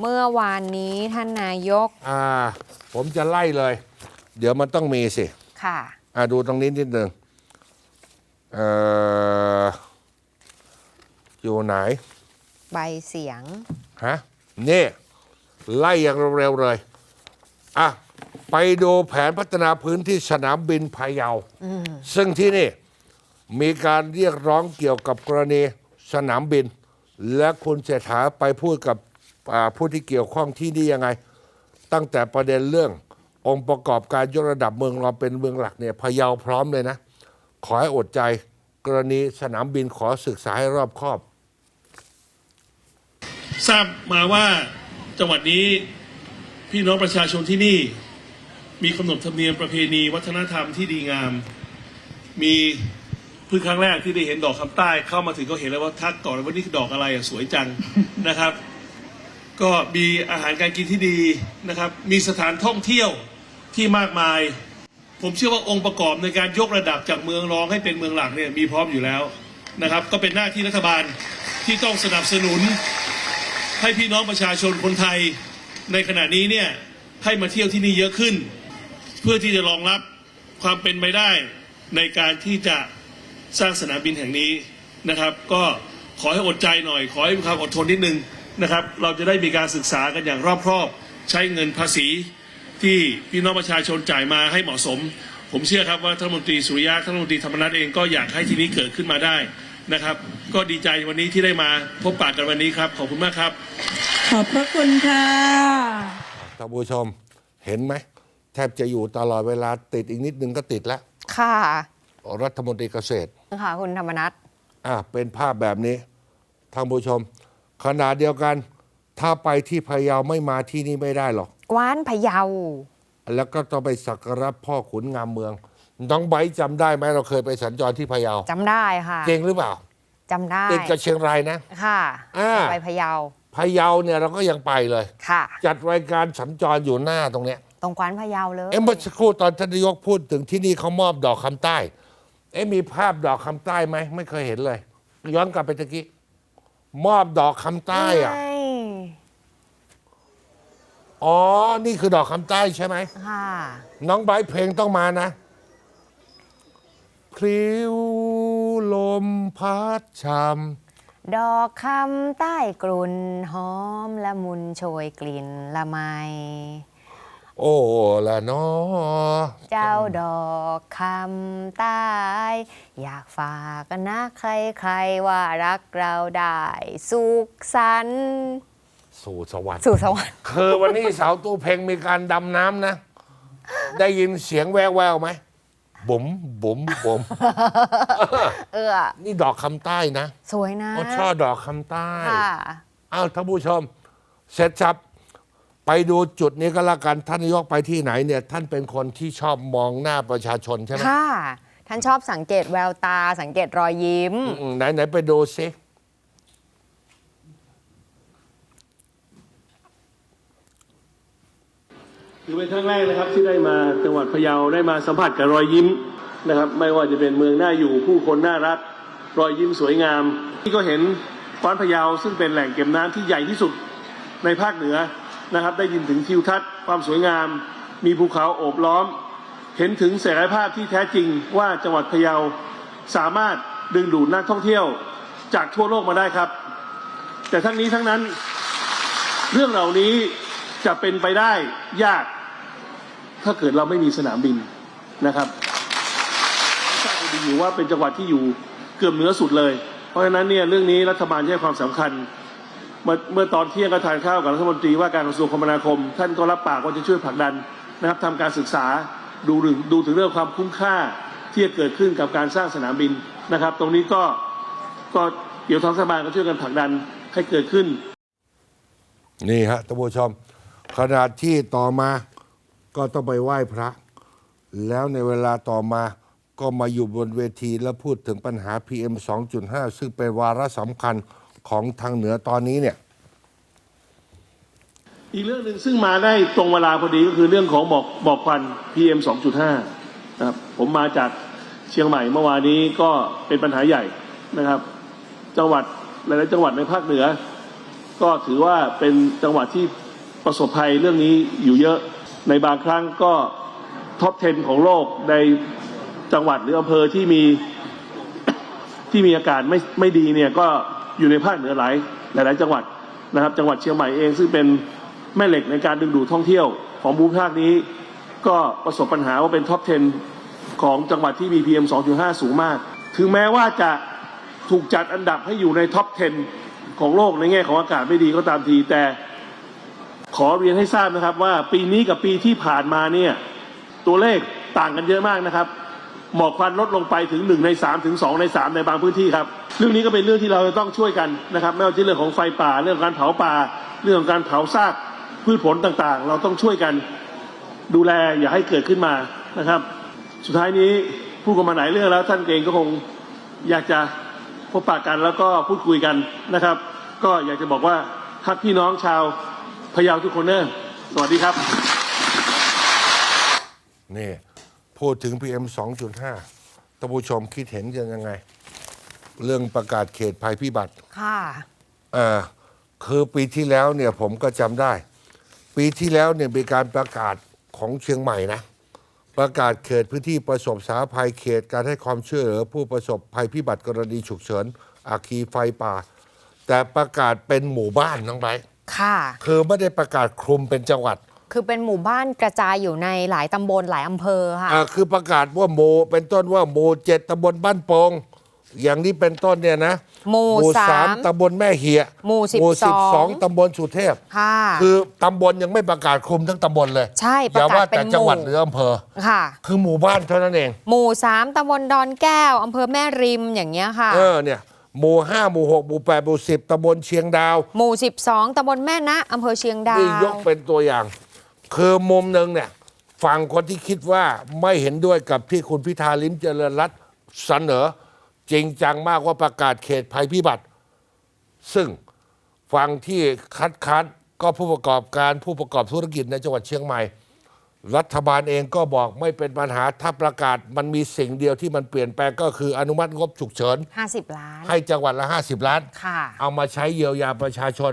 เมื่อวานนี้ท่านนายกอ่า ผมจะไล่เลย เดี๋ยวมันต้องมีสิ ค่ะ อ่าดูตรงนี้นิดหนึ่งเอ่ออยู่ไหน ใบเสียง ฮะนี่ไล่อย่างเร็วๆเลย อะ ไปดูแผนพัฒนาพื้นที่สนามบินพะเยา ซึ่งที่นี่ มีการเรียกร้องเกี่ยวกับกรณีสนามบิน และคุณเศรษฐาไปพูดกับอ่า ผู้ที่เกี่ยวข้องที่นี่ยังไง ตั้งแต่ประเด็นเรื่ององค์ประกอบการยกระดับเมืองเราเป็นเมืองหลักเนี่ยพะเยาพร้อมเลยนะ ขอให้อดใจกรณีสนามบินขอศึกษาให้รอบคอบ ทราบมาว่าจังหวัดนี้พี่น้องประชาชนที่นี่ มีขนบธรรมเนียมประเพณีวัฒนธรรมที่ดีงาม มีเพิ่งครั้งแรกที่ได้เห็นดอกคำใต้เข้ามาถึงก็เห็นแล้วว่าทักก่อนว่านี่คือดอกอะไรอะสวยจังนะครับ ก็มีอาหารการกินที่ดีนะครับ มีสถานท่องเที่ยวที่มากมาย ผมเชื่อว่าองค์ประกอบในการยกระดับจากเมืองรองให้เป็นเมืองหลักเนี่ยมีพร้อมอยู่แล้วนะครับ ก็เป็นหน้าที่รัฐบาลที่ต้องสนับสนุน ให้พี่น้องประชาชนคนไทยในขณะนี้เนี่ยให้มาเที่ยวที่นี่เยอะขึ้น เพื่อที่จะรองรับความเป็นไปได้ในการที่จะสร้างสนามบินแห่งนี้นะครับ ก็ขอให้อดใจหน่อย ขอให้มีความอดทนนิดนึง นะครับ เราจะได้มีการศึกษากันอย่างรอบคอบใช้เงินภาษีที่พี่น้องประชาชนจ่ายมาให้เหมาะสม ผมเชื่อครับว่าท่านรัฐมนตรีสุริยะท่านรัฐมนตรีธรรมนัฐเองก็อยากให้ที่นี้เกิดขึ้นมาได้นะครับ ก็ดีใจวันนี้ที่ได้มาพบปะกันวันนี้ครับ ขอบคุณมากครับ ขอบพระคุณค่ะท่านผู้ชมเห็นไหมแทบจะอยู่ตลอดเวลาติดอีกนิดนึงก็ติดแล้วค่ะรัฐมนตรีเกษตรค่ะคุณธรรมนัฐอะเป็นภาพแบบนี้ท่านผู้ชม ขณะเดียวกัน ถ้าไปที่พะเยาไม่มาที่นี่ไม่ได้หรอก กว้านพะเยา แล้วก็ต้องไปสักการะพ่อขุนงามเมือง น้องไบร์ทจำได้ไหมเราเคยไปสัญจรที่พะเยาจำได้ค่ะจริงหรือเปล่าจำได้ติดกับเชียงรายนะ ค่ะอ่าไปพะเยาพะเยาเนี่ยเราก็ยังไปเลย ค่ะ จัดรายการสัญจรอยู่หน้าตรงเนี้ย ตรงกว้านพะเยาเลยเอ็มเมื่อสักครู่ตอนท่านนายกพูดถึงที่นี่เขามอบดอกคำใต้ เอ๊ะมีภาพดอกคำใต้ไหมไม่เคยเห็นเลย ย้อนกลับไปตะกี้ มอบดอกคำใต้อะ ใช่อ๋อ นี่คือดอกคำใต้ใช่ไหม ค่ะน้องไบร์ทเพลงต้องมานะ พลิ้วลมพัดชดอกคำใต้กลุ่นหอมละมุนโชยกลิ่นละไมำ โอ้ละเนอเจ้าดอกคำใต้อยากฝากกันนะใครๆว่ารักเราได้ สุขสันต์สู่สวรรค์สู่สวรรค์คือวันนี้สาวตู้เพลงมีการดำน้ำนะ ได้ยินเสียงแววแววๆไหมบุ๋มบุ๋มบุ๋มเออ นี่ดอกคำใต้นะ สวยนะเขาชอบดอกคำใต้ค่ะอ้าวท่านผู้ชม เสร็จสับ ไปดูจุดนี้ก็แล้วกันท่านนายกไปที่ไหนเนี่ยท่านเป็นคนที่ชอบมองหน้าประชาชนใช่ไหมค่ะ ท่านชอบสังเกตแววตา สังเกตรอยยิ้ม อืมไหนไหนไปดูซิถือเป็นครั้งแรกนะครับที่ได้มาจังหวัดพะเยาได้มาสัมผัสกับรอยยิ้มนะครับ ไม่ว่าจะเป็นเมืองน่าอยู่ผู้คนน่ารักรอยยิ้มสวยงาม ที่ก็เห็นกวานพะเยาซึ่งเป็นแหล่งเก็บน้ำที่ใหญ่ที่สุดในภาคเหนือ นะครับ ได้ยินถึงทิวทัศน์ความสวยงาม มีภูเขาโอบล้อม เห็นถึงศักยภาพที่แท้จริงว่าจังหวัดพะเยาสามารถดึงดูดนักท่องเที่ยวจากทั่วโลกมาได้ครับ แต่ทั้งนี้ทั้งนั้น เรื่องเหล่านี้จะเป็นไปได้ยาก ถ้าเกิดเราไม่มีสนามบินนะครับทราบดีอยู่ว่าเป็นจังหวัดที่อยู่เกือบเหนือสุดเลย เพราะฉะนั้นเนี่ยเรื่องนี้รัฐบาลให้ความสำคัญ เมื่อเมื่อตอนเที่ยงก็ทานข้าวกับรัฐมนตรีว่าการกระทรวงคมนาคม ท่านก็รับปากว่าจะช่วยผลักดันนะครับทำการศึกษาดูถึงดูถึงเรื่องความคุ้มค่าที่จะเกิดขึ้นกับการสร้างสนามบินนะครับ ตรงนี้ก็ก็เดี๋ยวทางรัฐบาก็ช่วยกันผลักดันให้เกิดขึ้น นี่ฮะท่านผู้ชมขนาดที่ต่อมาก็ต้องไปไหว้พระ แล้วในเวลาต่อมาก็มาอยู่บนเวทีแล้วพูดถึงปัญหา PM 2.5 ซึ่งเป็นวาระสำคัญ ของทางเหนือตอนนี้เนี่ย อีกเรื่องหนึ่งซึ่งมาได้ตรงเวลาพอดีก็คือเรื่องของบอกบอกควัน PM 2.5นะครับผมมาจากเชียงใหม่เมื่อวานนี้ก็เป็นปัญหาใหญ่นะครับ จังหวัดหลายๆจังหวัดในภาคเหนือกก็ถือว่าเป็นจังหวัดที่ประสบภัยเรื่องนี้อยู่เยอะในบางครั้งก็ท็อป 10 ของโลกในจังหวัดหรืออำเภอที่มีที่มีอากาศไม่ไม่ดีเนี่ยก็ อยู่ในภาคเหนือหลายหลาย ๆ จังหวัดนะครับ จังหวัดเชียงใหม่เองซึ่งเป็นแม่เหล็กในการดึงดูดท่องเที่ยวของภูมิภาคนี้ ก็ประสบปัญหาว่าเป็นท็อป 10 ของจังหวัดที่มี PM 2.5 สูงมาก ถึงแม้ว่าจะถูกจัดอันดับให้อยู่ในท็อป 10 ของโลกในแง่ของอากาศไม่ดีก็ตามทีแต่ขอเรียนให้ทราบนะครับว่าปีนี้กับปีที่ผ่านมาเนี่ยตัวเลขต่างกันเยอะมากนะครับ หมอกควันลดลงไปถึง 1 ใน 3 ถึง 2 ใน 3 ในบางพื้นที่ครับ เรื่องนี้ก็เป็นเรื่องที่เราจะต้องช่วยกันนะครับไม่ว่าจะเรื่องของไฟป่า เรื่องการเผาป่า เรื่องของการเผาซากพืชผลต่างๆ เราต้องช่วยกันดูแลอย่าให้เกิดขึ้นมานะครับ สุดท้ายนี้พูดกันมาหลายเรื่องแล้วท่านเองก็คงอยากจะพบปะกันแล้วก็พูดคุยกันนะครับ ก็อยากจะบอกว่าทักพี่น้องชาวพะเยาทุกคนเนอะสวัสดีครับนี่ พูดถึง PM 2.5ท่านผู้ชมคิดเห็นกันยังไง เรื่องประกาศเขตภัยพิบัติค่ะเอ่อคือปีที่แล้วเนี่ยผมก็จำได้ ปีที่แล้วเนี่ยมีการประกาศของเชียงใหม่นะ ประกาศเขตพื้นที่ประสบสาภัยเขตการให้ความช่วยเหลือผู้ประสบภัยพิบัติกรณีฉุกเฉินอาคีไฟป่า แต่ประกาศเป็นหมู่บ้านน้องไบร์ทค่ะ คือไม่ได้ประกาศคลุมเป็นจังหวัด คือเป็นหมู่บ้านกระจายอยู่ในหลายตำบลหลายอำเภอค่ะอ่าคือประกาศว่าโมเป็นต้นว่าโมเจ็ดตำบลบ้านโปงอย่างนี้เป็นต้นเนี่ยนะหมู่สามตำบลแม่เหียหมู่สิบสิบสสอองงตำบลสุเทพค่ะคือตำบลยังไม่ประกาศคลุมทั้งตำบลเลย ใช่อย่าว่าประกาศเป็แต่นจังหวัดหมู่หรืออำเภอค่ะ คือหมู่บ้านเท่านั้นเอง หมู่สามตำบลดอนแก้วอำเภอแม่ริมอย่างเงี้ยค่ะ เออเนี่ยหมู่ห้าหมู่หกหมู่แปดหมู่สิบตำบลเชียงดาว หมู่12ตำบลแม่นะอำเภอเชียงดานี่ยวกเป็นตัวอย่าง คือมุมหนึ่งเนี่ยฝั่งคนที่คิดว่าไม่เห็นด้วยกับที่คุณพิธาลิ้มเจริญรัตน์เสนอ จริงจังมากว่าประกาศเขตภัยพิบัติ ซึ่งฝั่งที่คัดค้านก็ผู้ประกอบการผู้ประกอบธุรกิจในจังหวัดเชียงใหม่ รัฐบาลเองก็บอกไม่เป็นปัญหาถ้าประกาศมันมีสิ่งเดียวที่มันเปลี่ยนแปลงก็คืออนุมัติงบฉุกเฉิน50 ล้าน ให้จังหวัดละ 50 ล้าน ค่ะ เอามาใช้เยียวยาประชาชน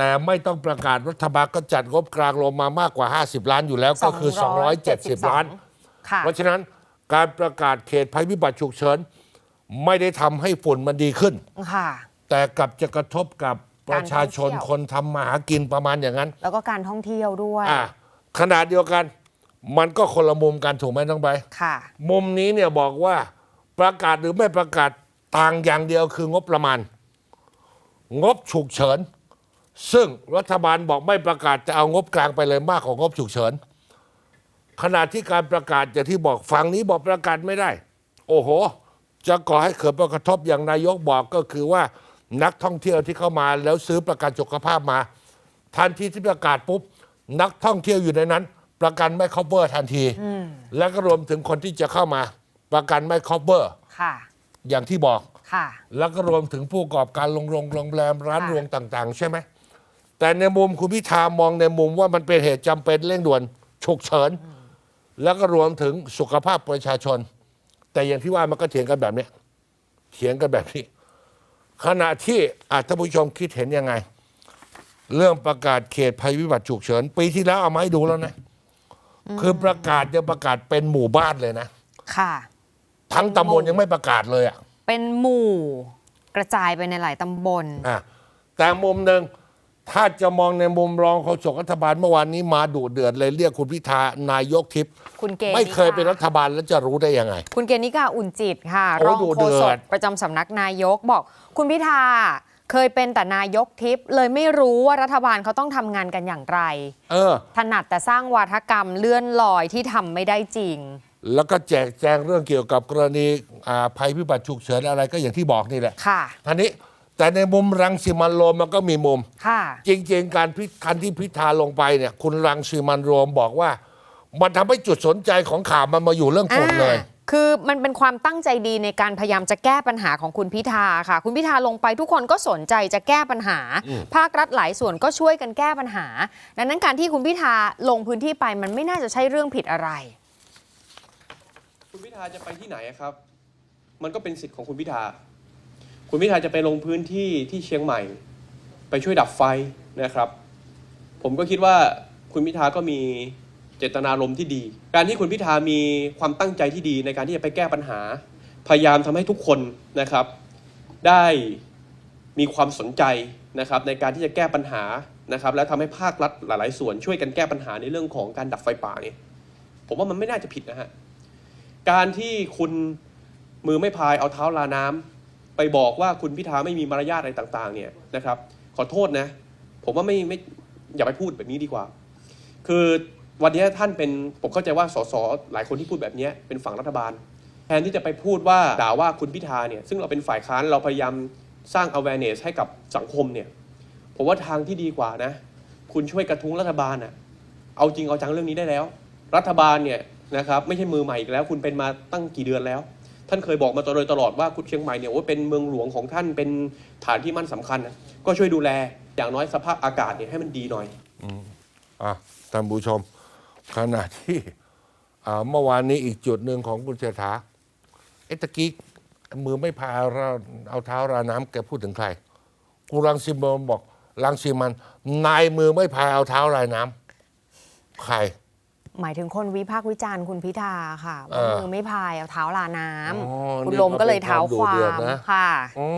แต่ไม่ต้องประกาศรัฐบาลก็จัดงบกลางลงมามากกว่า 50 ล้านอยู่แล้วก็คือ 270 ล้าน ค่ะ เพราะฉะนั้นการประกาศเขตภัยพิบัติฉุกเฉิน ไม่ได้ทำให้ฝุ่นมันดีขึ้น ค่ะ แต่กลับจะกระทบกับประชาชนการท่องเที่ยว คนทำมาหากินประมาณอย่างนั้น แล้วก็การท่องเที่ยวด้วย อ่าขนาดเดียวกัน มันก็คนละมุมกันถูกไหมน้องใบค่ะ มุมนี้เนี่ยบอกว่าประกาศหรือไม่ประกาศต่างอย่างเดียวคืองบประมาณ งบฉุกเฉิน ซึ่งรัฐบาลบอกไม่ประกาศจะเอางบกลางไปเลยมากกว่างบฉุกเฉิน ขณะที่การประกาศอย่างที่บอกฝั่งนี้บอกประกาศไม่ได้ โอ้โห จะก่อให้เกิดผลกระทบอย่างนายกบอกก็คือว่านักท่องเที่ยวที่เข้ามาแล้วซื้อประกันสุขภาพมาทันทีที่ประกาศปุ๊บนักท่องเที่ยวอยู่ในนั้น ประกันไม่ cover ทันที แล้วก็รวมถึงคนที่จะเข้ามา ประกันไม่ cover ค่ะ อย่างที่บอก ค่ะ แล้วก็รวมถึงผู้ประกอบการโรงโรงโรงแรมร้านค่ะรวงต่าง ๆ ใช่ไหม แต่ในมุมคุณพิธามองในมุมว่ามันเป็นเหตุจำเป็นเร่งด่วนฉุกเฉิน แล้วก็รวมถึงสุขภาพประชาชน แต่อย่างที่ว่ามันก็เถียงกันแบบเนี้ยเถียงกันแบบนี้ ขณะที่อาท่านผู้ชมคิดเห็นยังไง เรื่องประกาศเขตภัยพิบัติฉุกเฉิน ปีที่แล้วเอามาให้ดูแล้วนะ คือประกาศจะประกาศเป็นหมู่บ้านเลยนะค่ะ ทั้งตำบลยังไม่ประกาศเลยอะเป็นหมู่กระจายไปในหลายตำบลอะแต่มุมหนึ่ง ถ้าจะมองในมุมรองโฆษกรัฐบาลเมื่อวานนี้มาดุเดือดเลยเรียกคุณพิธานายกทิพย์คุณเกณฑ์ไม่เคยเป็นรัฐบาลแล้วจะรู้ได้ยังไง คุณเกณฑ์นิกาอุ่นจิตค่ะโอ้รองดูโฆเดืษอกดประจำสำนักนายกบอก คุณพิธาเคยเป็นแต่นายกทิพย์เลยไม่รู้ว่ารัฐบาลเขาต้องทำงานกันอย่างไร เออ ถนัดแต่สร้างวาทกรรมเลื่อนลอยที่ทำไม่ได้จริง แล้วก็แจกแจงเรื่องเกี่ยวกับกรณีอ่าภัยพิบัติฉุกเฉินอะไรก็อย่างที่บอกนี่แหละค่ะ ท่านี้ แต่ในมุมรังสิมันโรมมันก็มีมุม ค่ะ จริงๆ การพิการที่พิธาลงไปเนี่ย คุณรังสิมันโรมบอกว่า มันทำให้จุดสนใจของข่าวมันมาอยู่เรื่องฝุ่นเลย อ่าคือมันเป็นความตั้งใจดีในการพยายามจะแก้ปัญหาของคุณพิธาค่ะ คุณพิธาลงไปทุกคนก็สนใจจะแก้ปัญหา ภาครัฐหลายส่วนก็ช่วยกันแก้ปัญหา ดังนั้นการที่คุณพิธาลงพื้นที่ไปมันไม่น่าจะใช่เรื่องผิดอะไร คุณพิธาจะไปที่ไหนอะครับ มันก็เป็นสิทธิ์ของคุณพิธา คุณพิธาจะไปลงพื้นที่ที่เชียงใหม่ ไปช่วยดับไฟนะครับ ผมก็คิดว่าคุณพิธาก็มีเจตนารมณ์ที่ดี การที่คุณพิธามีความตั้งใจที่ดีในการที่จะไปแก้ปัญหา พยายามทำให้ทุกคนนะครับ ได้มีความสนใจนะครับในการที่จะแก้ปัญหานะครับ และทำให้ภาครัฐหลาย ๆ ส่วนช่วยกันแก้ปัญหาในเรื่องของการดับไฟป่าเนี่ยผมว่ามันไม่น่าจะผิดนะฮะการที่คุณมือไม่พายเอาเท้าลาน้ำ ไปบอกว่าคุณพิธาไม่มีมารยาทอะไรต่างๆ เนี่ยนะครับ ขอโทษนะ ผมว่าไม่ไม่อย่าไปพูดแบบนี้ดีกว่า คือวันนี้ท่านเป็นผมเข้าใจว่าสสหลายคนที่พูดแบบนี้เป็นฝั่งรัฐบาล แทนที่จะไปพูดว่าด่าว่าคุณพิธาเนี่ยซึ่งเราเป็นฝ่ายค้านเราพยายามสร้าง awareness ให้กับสังคมเนี่ยผมว่าทางที่ดีกว่านะ คุณช่วยกระทุ้งรัฐบาลน่ะเอาจริงเอาจังเรื่องนี้ได้แล้ว รัฐบาลเนี่ยนะครับไม่ใช่มือใหม่อีกแล้ว คุณเป็นมาตั้งกี่เดือนแล้ว ท่านเคยบอกมาโดตลอดว่าคุณเชียงใหม่เนี่ยว่าเป็นเมืองหลวงของท่านเป็นฐานที่มั่นสำคัญนะก็ช่วยดูแลอย่างน้อยสภาพอากาศเนี่ยให้มันดีหน่อยอะท่านผู้ชม ขณะที่อ่าเมื่อวานนี้อีกจุดหนึ่งของคุณเศรษฐาเอตะกี้มือไม่พายเราเอาเท้าราน้ำแกพูดถึงใครกูรังสิมันบอกรังสิมัน นายมือไม่พายเอาเท้ารายน้ำใคร หมายถึงคนวิพากษ์วิจารณ์คุณพิธาค่ะเอว่าอมือไม่พายเอาเท้าลาน้อ๋อำคุณนี่ลมก็เลยก็เป็นเท้าความดุควาเดือดมนะค่ะอ๋อ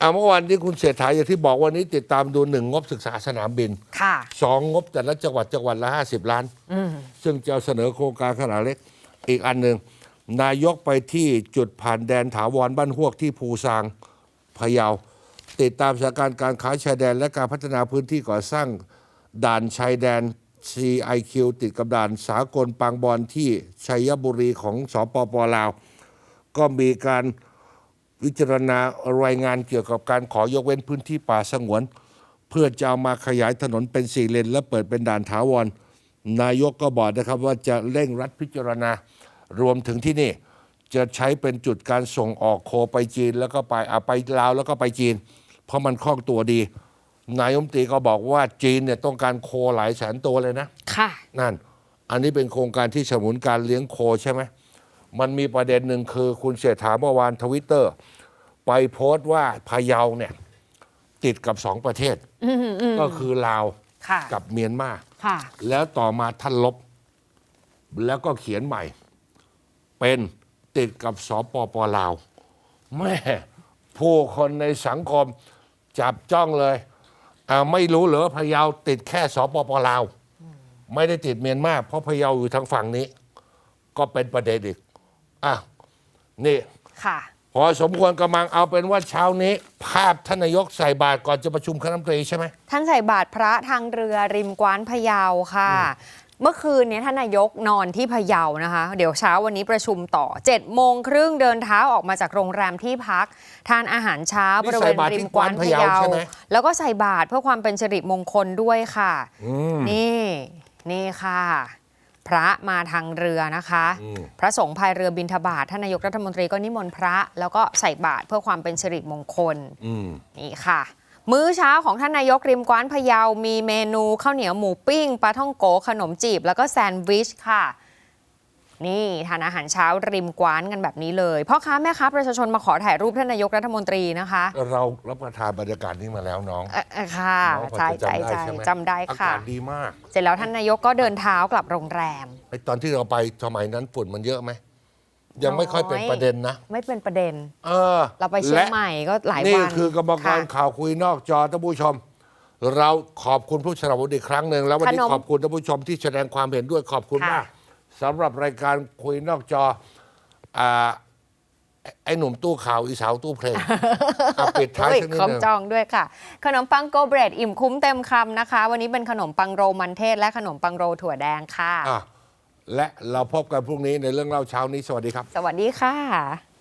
อะเมื่อวานนี้คุณเศรษฐาอย่างที่บอกวันนี้ติดตามดูหนึ่งงบศึกษาสนามบินค่ะสองงบแต่ละจังหวัดจังหวัดละห้าสิบล้านอืมซึ่งจะเสนอโครงการขนาดเล็ก อีกอันหนึ่งนายกไปที่จุดผ่านแดนถาวรบ้านหวกที่ภูซางพะเยา ติดตามสถานการณ์การค้าชายแดน และการพัฒนาพื้นที่ก่อสร้างด่านชายแดน CIQ ติดกับด่านสากลปางบอนที่ชัยบุรีของสปปลาว ก็มีการวิจารณารายงานเกี่ยวกับการขอยกเว้นพื้นที่ป่าสงวน เพื่อจะเอามาขยายถนนเป็นสี่เลน และเปิดเป็นด่านถาวร นายกก็บอกนะครับว่าจะเร่งรัดพิจารณารวมถึงที่นี่ จะใช้เป็นจุดการส่งออกโคไปจีน แล้วก็ไปอไปลาวแล้วก็ไปจีน เพราะมันคล่องตัวดี นายกรัฐมนตรีก็บอกว่าจีนเนี่ยต้องการโคหลายแสนตัวเลยนะค่ะ นั่น อันนี้เป็นโครงการที่สนับสนุนการเลี้ยงโคใช่ไหมมันมีประเด็นหนึ่งคือคุณเศรษฐาเมื่อวานทวิตเตอร์ ไปโพสต์ว่าพะเยาเนี่ย ติดกับสองประเทศ ก็คือลาวค่ะกับเมียนมาค่ะแล้วต่อมาท่านลบ แล้วก็เขียนใหม่ เป็นติดกับสปปลาว แม่ผู้คนในสังคมจับจ้องเลย อ่าไม่รู้เหรอพะเยาติดแค่สปปลาว ไม่ได้ติดเมียนมาเพราะพะเยาอยู่ทางฝั่งนี้ ก็เป็นประเด็นอีกอะนี่ ค่ะ พอสมควรกำลังเอาเป็นว่าเช้านี้ ภาพท่านนายกใส่บาตรก่อนจะประชุมคณะรัฐมนตรีใช่ไหม ท่านใส่บาตรพระทางเรือริมกว้านพะเยาค่ะ เมื่อคืนเนี้ท่านนายกนอนที่พะเยานะคะ เดี๋ยวเช้าวันนี้ประชุมต่อ7จ็ดโมงครึ่งเดินเท้าออกมาจากโรงแรมที่พัก ทานอาหารเช้านี่บริใส่เวณบาตรริที่มกว้านกว้านพะพะเยาเยาใช่ไหมแล้วก็ใส่บาตรเพื่อความเป็นสิริมงคลด้วยค่ะอืมนี่นี่ค่ะ พระมาทางเรือนะคะอืมพระสงฆ์พายเรือบินทบาทท่านนายกรัฐมนตรีก็นิมนต์พระ แล้วก็ใส่บาตรเพื่อความเป็นสิริมงคลอืมนี่ค่ะ มื้อเช้าของท่านนายกริมกว้านพะเยา มีเมนูข้าวเหนียวหมูปิ้งปลาท่องโกขนมจีบ แล้วก็แซนด์วิชค่ะ นี่ทานอาหารเช้าริมกว้านกันแบบนี้เลยพ่อค้าแม่ค้าประชาชนมาขอถ่ายรูปท่านนายกรัฐมนตรีนะคะ เรารับประทานบรรยากาศนี้มาแล้วน้องเอ่อเอ่อค่ะน้องพอใช่จะใช่จำได้ใช่ใช่ไหมจำได้อาค่ะ กาศดีมากเสร็จแล้วท่านนายกก็เดินเท้ากลับโรงแรม ไอตอนที่เราไปสมัยนั้นฝุ่นมันเยอะไหม ยังไม่ค่อยเป็นประเด็นนะ ไม่เป็นประเด็น เออเราไปเชียงและใหม่ก็หลายนี่วันคือกรรมการค่ะข่าวคุยนอกจอท่านผู้ชม เราขอบคุณผู้สนับสนุนอีกครั้งหนึ่งแล้ววันนี้ขนมขอบคุณท่านผู้ชมที่แสดงความเห็นด้วยขอบคุณค่ะมากสำหรับรายการคุยนอกจออ่าไอ้ไอ้หนุ่มตู้ข่าวอีสาวตู้เพลงเอาปิดท้ายเฮ้ยสักนิดของหนึ่งจองด้วยค่ะ ขนมปังโกเบรดอิ่มคุ้มเต็มคำนะคะ วันนี้เป็นขนมปังโรมันเทศและขนมปังโรถั่วแดงค่ะอะ และเราพบกันพรุ่งนี้ในเรื่องเล่าเช้านี้สวัสดีครับ สวัสดีค่ะ